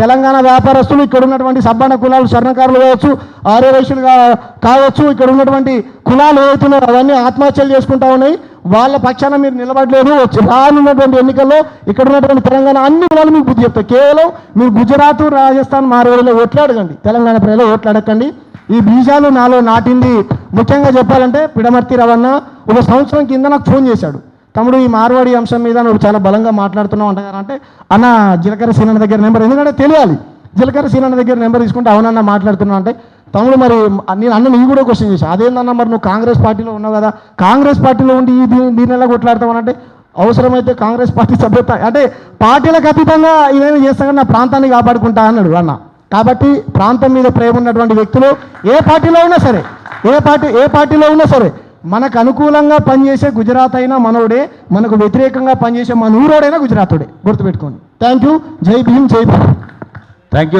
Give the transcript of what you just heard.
తెలంగాణ వ్యాపారస్తులు ఇక్కడ ఉన్నటువంటి సబ్బండ కులాలు స్వర్ణకారులు కావచ్చు ఆర్యవైశ్యులు కావచ్చు ఇక్కడ ఉన్నటువంటి కులాలు ఏవైతున్నారో అవన్నీ ఆత్మహత్యలు చేసుకుంటా ఉన్నాయి. వాళ్ళ పక్షాన మీరు నిలబడలేదు. వచ్చి రానున్నటువంటి ఎన్నికల్లో ఇక్కడ ఉన్నటువంటి తెలంగాణ అన్ని కులాలు మీకు బుద్ధి చెప్తాయి. కేవలం మీరు గుజరాత్ రాజస్థాన్ మార్వేడిలో ఓట్లాడకండి అడగండి. తెలంగాణ ప్రజలు ఓట్లాడకండి ఈ బీజాలు నాలో నాటింది. ముఖ్యంగా చెప్పాలంటే పిడమర్తి రవణ ఒక సంవత్సరం కింద నాకు ఫోన్ చేశాడు. తమ్ముడు ఈ మార్వాడి అంశం మీద నువ్వు చాలా బలంగా మాట్లాడుతున్నావు అంట అంటే అన్న జీలకర్ర సీనన్న దగ్గర నెంబర్ ఎందుకంటే తెలియాలి. జీలకర్ర సీనన్న దగ్గర నెంబర్ తీసుకుంటే అవునన్న మాట్లాడుతున్నావు అంటే తమ్ముడు మరి నేను అన్న నేను కూడా క్వశ్చన్ చేశాను అదేందన్న మరి నువ్వు కాంగ్రెస్ పార్టీలో ఉన్నావు కదా కాంగ్రెస్ పార్టీలో ఉండి ఈ దీ- దీన్ని ఎలా కొట్లాడతావనంటే అవసరమైతే కాంగ్రెస్ పార్టీ సభ్యత అంటే పార్టీలకు అతీతంగా ఇదేమి చేస్తా నా ప్రాంతాన్ని కాపాడుకుంటా అన్నాడు అన్న. కాబట్టి ప్రాంతం మీద ప్రేమ ఉన్నటువంటి వ్యక్తులు ఏ పార్టీలో ఉన్నా సరే ఏ పార్టీ ఏ పార్టీలో ఉన్నా సరే మనకు అనుకూలంగా పనిచేసే గుజరాత్ అయినా మనోడే మనకు వ్యతిరేకంగా పనిచేసే మన ఊరోడైనా గుజరాతుడే. గుర్తుపెట్టుకోండి. థ్యాంక్ యూ జై భీమ్ జై భారత్. Thank you